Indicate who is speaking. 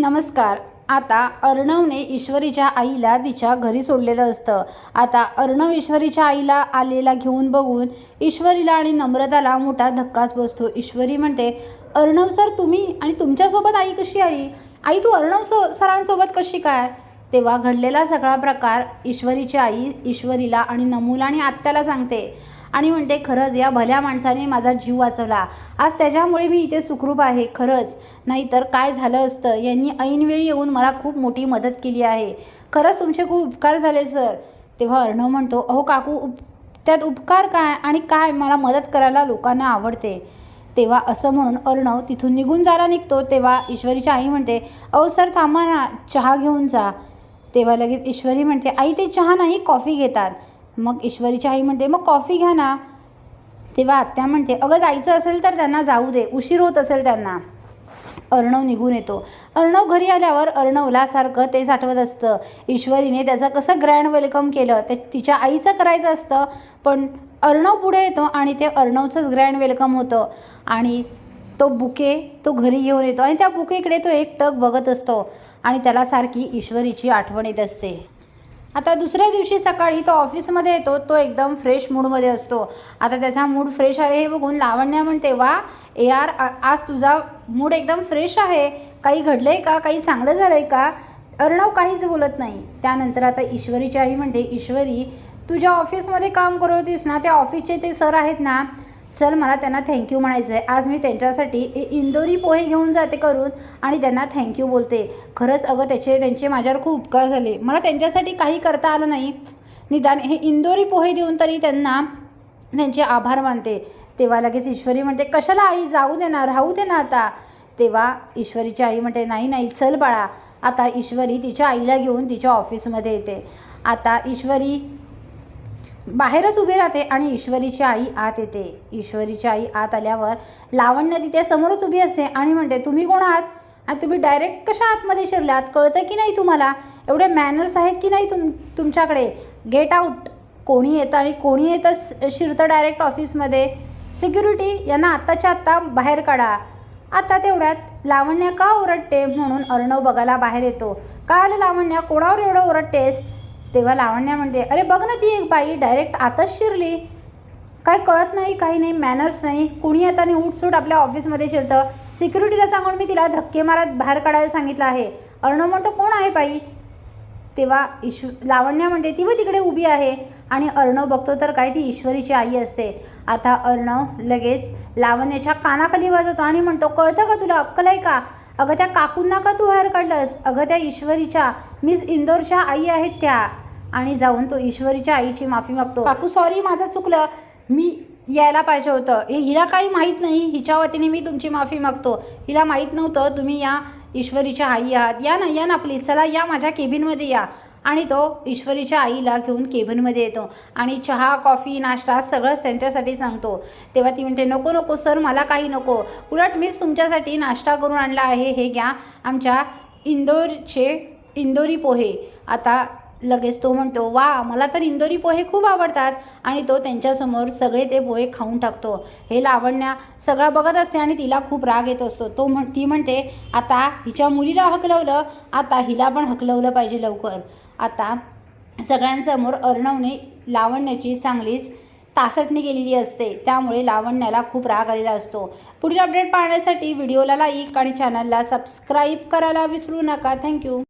Speaker 1: नमस्कार. आता अर्णवने ईश्वरीच्या आईला तिच्या घरी सोडलेलं असतं. आता अर्णव ईश्वरीच्या आईला आलेला घेऊन बघून ईश्वरीला आणि नम्रताला मोठा धक्काच बसतो. ईश्वरी म्हणते अर्णव सर तुम्ही आणि तुमच्यासोबत आई कशी आली आई तू अर्णव सो सरांसोबत कशी काय? तेव्हा घडलेला सगळा प्रकार ईश्वरीची आई ईश्वरीला आणि नमूला आणि आत्याला सांगते. आणि म्हणते खरंच या भल्या माणसाने माझा जीव वाचवला. आज त्याच्यामुळे मी इथे सुखरूप आहे. खरंच नाहीतर काय झालं असतं यांनी ऐनवेळी येऊन मला खूप मोठी मदत केली आहे. खरंच तुमचे खूप उपकार झाले सर तेव्हा अर्णव म्हणतो अहो काकू उप त्यात उपकार काय आणि काय? मला मदत करायला लोकांना आवडते तेव्हा असं म्हणून अर्णव तिथून निघून जायला निघतो. तेव्हा ईश्वरीची आई म्हणते अहो सर थांबा ना. चहा घेऊन जा. तेव्हा लगेच ईश्वरी म्हणते आई ते चहा नाही कॉफी घेतात. मग ईश्वरीची आई म्हणते मग कॉफी घ्या ना. तेव्हा आत्या म्हणते अगं जायचं असेल तर त्यांना जाऊ दे उशीर होत असेल त्यांना. अर्णव निघून येतो. अर्णव घरी आल्यावर अर्णवला सारखं तेच आठवत असतं. ईश्वरीने त्याचं कसं ग्रँड वेलकम केलं ते तिच्या आईचं करायचं असतं. पण अर्णव पुढे येतो आणि ते अर्णवचंच ग्रँड वेलकम होतं. आणि तो बुके तो घरी घेऊन येतो. आणि त्या बुकेकडे तो एक टक बघत असतो. आणि त्याला सारखी ईश्वरीची आठवण येत असते. आता दुसऱ्या दिवशी सकाळी तो ऑफिसमध्ये येतो तो एकदम फ्रेश मूडमध्ये असतो. आता त्याचा मूड फ्रेश आहे हे बघून लावण्या म्हणते वा ए आर आज तुझा मूड एकदम फ्रेश आहे. काही घडलं आहे का? काही चांगलं झालं आहे का? अर्णव काहीच बोलत नाही. त्यानंतर आता ईश्वरीची आई म्हणते ईश्वरी तुझ्या ऑफिसमध्ये काम करत होतीस ना? त्या ऑफिसचे ते सर आहेत ना? चल मला त्यांना थँक्यू म्हणायचं आहे आज मी त्यांच्यासाठी इंदोरी पोहे घेऊन जाते करून आणि त्यांना थँक्यू बोलते. खरंच अगं त्याचे त्यांचे माझ्यावर खूप उपकार झाले. मला त्यांच्यासाठी काही करता आलं नाही. निदान हे इंदोरी पोहे देऊन तरी त्यांना त्यांचे आभार मानते. तेव्हा लगेच ईश्वरी म्हणते कशाला आई? जाऊ दे ना राहू दे ना आता. तेव्हा ईश्वरीची आई म्हणते नाही नाही चल बाळा. आता ईश्वरी तिच्या आईला घेऊन तिच्या ऑफिसमध्ये येते. आता ईश्वरी बाहेरच उभी राहते आणि ईश्वरीची आई आत येते. ईश्वरीची आई आत आल्यावर लावण्य तिथे समोरच उभी असते आणि म्हणते तुम्ही कोण आहात? आणि तुम्ही डायरेक्ट कशा आतमध्ये शिरलात? कळतं की नाही तुम्हाला? एवढे मॅनर्स आहेत की नाही तुम तुमच्याकडे? गेट आऊट कोणी येतं आणि कोणी येतं शिरतं डायरेक्ट ऑफिसमध्ये सिक्युरिटी यांना आत्ताच्या आत्ता बाहेर काढा. आता तेवढ्यात लावण्य का ओरडते? म्हणून अर्णव बघायला बाहेर येतो. का आलं लावण्य कोणावर एवढं ओरडतेस? तेव्हा लावण्या म्हणते अरे बघ ना ती एक बाई डायरेक्ट आताच शिरली. काय कळत नाही काही नाही मॅनर्स नाही. कुणी आता आणि उठसूट आपल्या ऑफिसमध्ये शिरतं? सिक्युरिटीला सांगून मी तिला धक्के मारत बाहेर काढायला सांगितलं आहे. अर्णव म्हणतो कोण आहे बाई? तेव्हा ईश्व लावण्या म्हणते ती व तिकडे उभी आहे. आणि अर्णव बघतो तर काय ती ईश्वरीची आई असते. आता अर्णव लगेच लावण्याच्या कानाखाली वाजवतो आणि म्हणतो कळतं का तुला? अक्कल आहे का? अगं त्या काकूंना का तू बाहेर काढलंस? अगं त्या ईश्वरीच्या मिस इंदोरच्या आई आहेत त्या. आणि जाऊन तो ईश्वरीच्या आईची माफी मागतो. काकू सॉरी माझं चुकलं. मी यायला पाहिजे होतं. हे हिला काही माहीत नाही. हिच्या वतीने मी तुमची माफी मागतो. हिला माहीत नव्हतं तुम्ही या ईश्वरीच्या आई आहात. या ना या ना प्लीज चला या माझ्या केबिनमध्ये या. आणि तो ईश्वरीच्या आईला घेऊन केबिनमध्ये येतो आणि चहा कॉफी नाश्ता सगळंच त्यांच्यासाठी सांगतो. तेव्हा ती म्हणते नको नको सर मला काही नको. उलट मीच तुमच्यासाठी नाश्ता करून आणला आहे. हे घ्या आमच्या इंदोरचे इंदोरी पोहे. आता लगेच तो म्हणतो वा मला तर इंदोरी पोहे खूप आवडतात. आणि तो त्यांच्यासमोर सगळे ते पोहे खाऊन टाकतो. हे लावण्या सगळं बघत असते आणि तिला खूप राग येत असतो. तो म्हण ती म्हणते आता हिच्या मुलीला हकलवलं आता हिला पण हकलवलं पाहिजे लवकर. आता सगळ्यांसमोर अर्णवने लावण्याची चांगलीच तासटणी केलेली असते. त्यामुळे लावण्याला खूप राग आलेला असतो. पुढील अपडेट पाहण्यासाठी व्हिडिओला लाईक आणि चॅनलला सबस्क्राईब करायला विसरू नका. थँक्यू